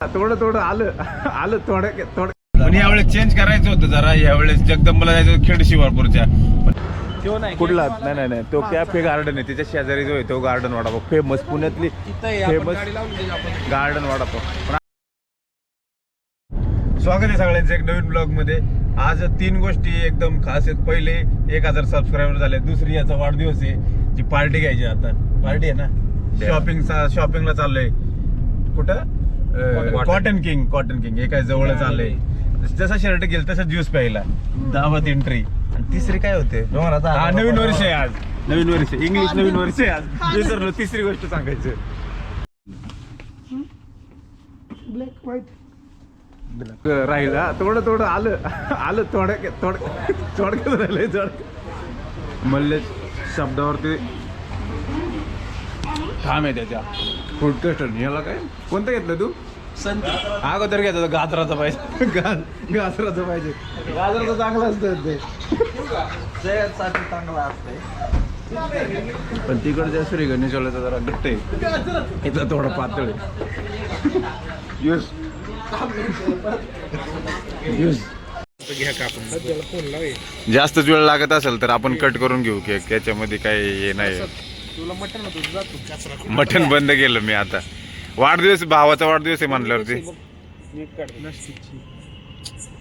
थोडं थोडं आलं. आलं थोडं थोडं. पण यावेळेस चेंज करायचं होतं जरा. यावेळेस जगदंबला जायचं खेड शिवारपूरच्या कुठला? नाही नाही नाही. तो कॅफे गार्डन आहे. त्याच्या शेजारी जो आहे तो गार्डन वडापाव फेमस पुण्यातली फेमस गार्डन पण स्वागत आहे सगळ्यांचं एक नवीन ब्लॉगमध्ये. आज तीन गोष्टी एकदम खास आहेत. पहिले एक हजार सबस्क्रायबर झाले. दुसरी याचा वाढदिवस आहे. जी पार्टी घ्यायची आता. पार्टी आहे ना? शॉपिंगचा शॉपिंगला चाललोय. कुठं? कॉटन किंग कॉटन किंग हे काय जवळ चाललंय जसा शर्ट घेईल तसा ज्यूस प्यायला. दावत एंट्री आणि तिसरी काय होते? हा नवीन वर्ष आहे आज. नवीन वर्ष. इंग्लिश नवीन वर्ष आहे आज. विसरलो तिसरी गोष्ट सांगायचं. राहील. हा थोडं थोडं आलं. आलं थोडं थोडं थोडक्यात राहिलंय थोडं मल्लेश शब्दावरती. ठाम आहे त्याच्या. फूड टेस्टर याला काय? कोणतं घेतलं तू? अगोदर घेत गाजराचा पाहिजे. गाजराचा पाहिजे. गाजराचा चांगला असतं ते. चांगला असतंय. पण तिकडच्या श्री गणेशवाल्याचा जरा घट्ट आहे. याचा थोडा पातळ आहे. युस युस जास्तच वेळ लागत असेल तर आपण कट करून घेऊ केक याच्यामध्ये काही हे नाही मटन बंद केलं मी आता. वाढदिवस भावाचा वाढदिवस आहे म्हणल्यावरती.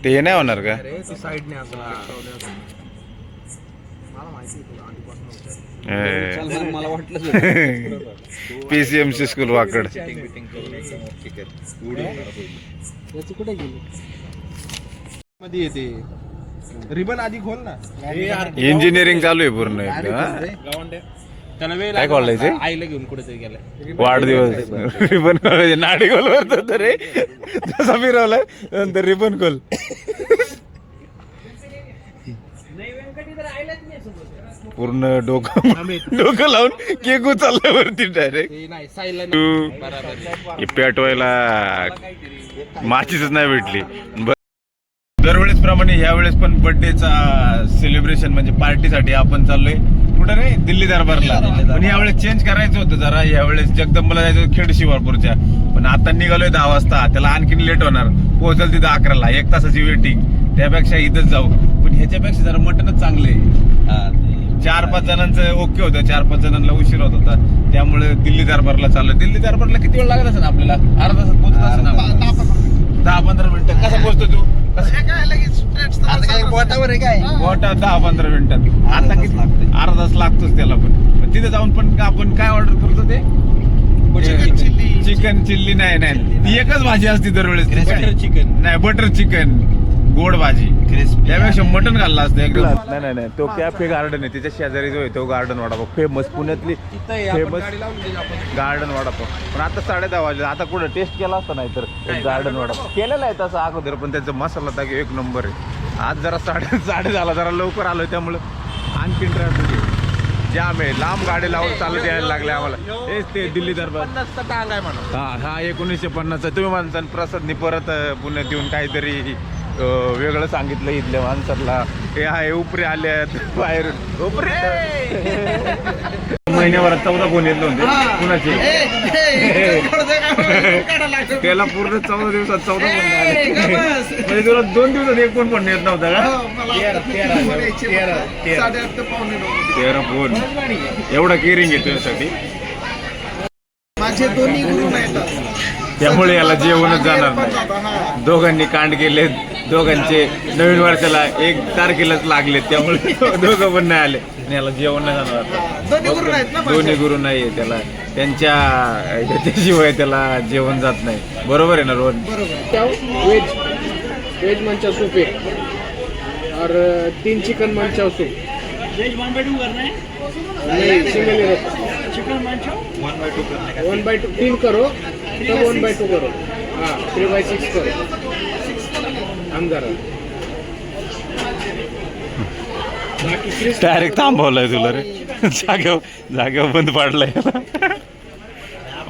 ते हे नाही होणार का? साईडने मला वाटलं पीसीएमसी स्कूल वाकड. याची कुठे गेली? मध्ये येते. रिबन आधी खोल ना. इंजिनिअरिंग चालू आहे पूर्ण एकदम, हा? त्याला वेळ काय कॉलेज आईला घेऊन कुठेतरी गेलाय वाढदिवस. रिबन कॉल नाडी कॉल वरतो रे. तसा फिरवलाय नंतर रिबन कॉल पूर्ण डोकं डोकं लावून केक उचललाय वरती डायरेक्ट ते नाही साईला तू बरोबर हे पेटवायला माचीच नाही भेटली. ब- दरवेळेस प्रमाणे ह्या वेळेस पण बर्थडेचा सेलिब्रेशन म्हणजे पार्टीसाठी आपण चाललोय. कुठं रे? दिल्ली दरबारला. पण यावेळेस चेंज करायचं होतं जरा. यावेळेस जगदंबला जायचं होतं खेड शिवारपूरच्या पण आता निघालोय दहा वाजता. त्याला आणखीन लेट होणार. पोहोचल तिथं अकराला. एक तासाची वेटिंग त्यापेक्षा इथंच जाऊ. पण ह्याच्यापेक्षा जरा मटनच चांगले चार पाच जणांचं ओके होतं. चार पाच जणांना उशीर होत होता. त्यामुळे दिल्ली दरबारला चाललं दिल्ली दरबारला किती वेळ लागत असेल आपल्याला अर्धा तासात पोहोचत असेल आपण दहा पंधरा मिनिटं कसा पोहोचतो तू आता काय बोटावर आहे काय? मोठा दहा पंधरा मिनिटात. आता किती अर्धा तास लागतोच त्याला पण. पण तिथे जाऊन पण आपण काय ऑर्डर करतो ते? Chicken chilli. Chicken chilli. नाही नाही. ती एकच भाजी असते दरवेळेस. ती? Butter chicken. नाही बटर चिकन. गोड भाजी. त्यापेक्षा मटन घालला असतं एकदम. नाही नाही नाही. तो कॅफे गार्डन आहे. त्याच्या शेजारी जो आहे तो गार्डन वडापाव. फेमस पुण्यातली फेमस गार्डन वडापाव. पण आता साडे दहा वाजले. आता कुठं टेस्ट केला असता नाही तर गार्डन वडापाव. केलेला आहे तसा अगोदर पण त्याचा मसाला तर एक नंबर आहे. आज जरा साडे साडे झाला जरा लवकर आलोय त्यामुळं आणखीन ट्रॅफिक जाम आहे. लांब गाडी लावून चालत यायला लागले आम्हाला. हेच ते दिल्ली दरबार. टांग आहे म्हणून हा हा एकोणीसशे पन्नासचा तुम्ही माणसाने प्रसादनी परत पुण्यात येऊन काहीतरी वेगळं सांगितलं इथल्या माणसाला. हे आहे उपरे आले आहेत बाहेरून. उपरे! महिन्याभरात चौदा फोन येत नव्हते कुणाचे? त्याला पूर्ण चौदा दिवसात चौदा फोन आले म्हणजे तुला दोन दिवसात एक पण फोन येत नव्हता का? तेरा फोन एवढा केअरिंग आहे तुझ्यासाठी? माझे दोन्ही गुरु नाही त्यामुळे याला जेवणच जाणार नाही. दोघांनी कांड केले दोघांचे नवीन वर्षाला एक तारखेलाच लागले त्यामुळे दोघं पण नाही आले. आणि याला जेवण नाही जाणार दोन्ही गुरु नाहीत ना दोन्ही गुरु नाहीये त्याला. त्यांच्या ह्याच्याशिवाय त्याला जेवण जात नाही. बरोबर आहे ना Rohan? Veg. Veg manchow soup एक. और तीन चिकन मंचा सूप. नहीं सिंगल ही रहता वन बाय टू तीन करो तब वन बाय टू करो. हाँ थ्री बाय सिक्स करो. डायरेक्ट थांबवलाय तुला रे. जागेवर जागेवर बंद पाडलाय.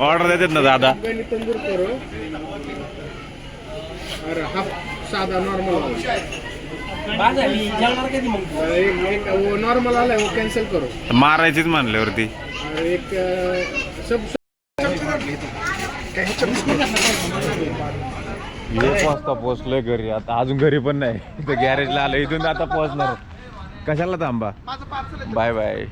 ऑर्डर देतात ना दादा. तंदूर करो. सादा नॉर्मल नॉर्मल वो कैंसिल करो. मारायचीच म्हणल्यावरती. और एक सब एक वाजता पोहोचलोय घरी. आता अजून घरी पण नाही. इथं गॅरेजला आलं इथून आता पोहोचणार. कशाला थांबा? Bye bye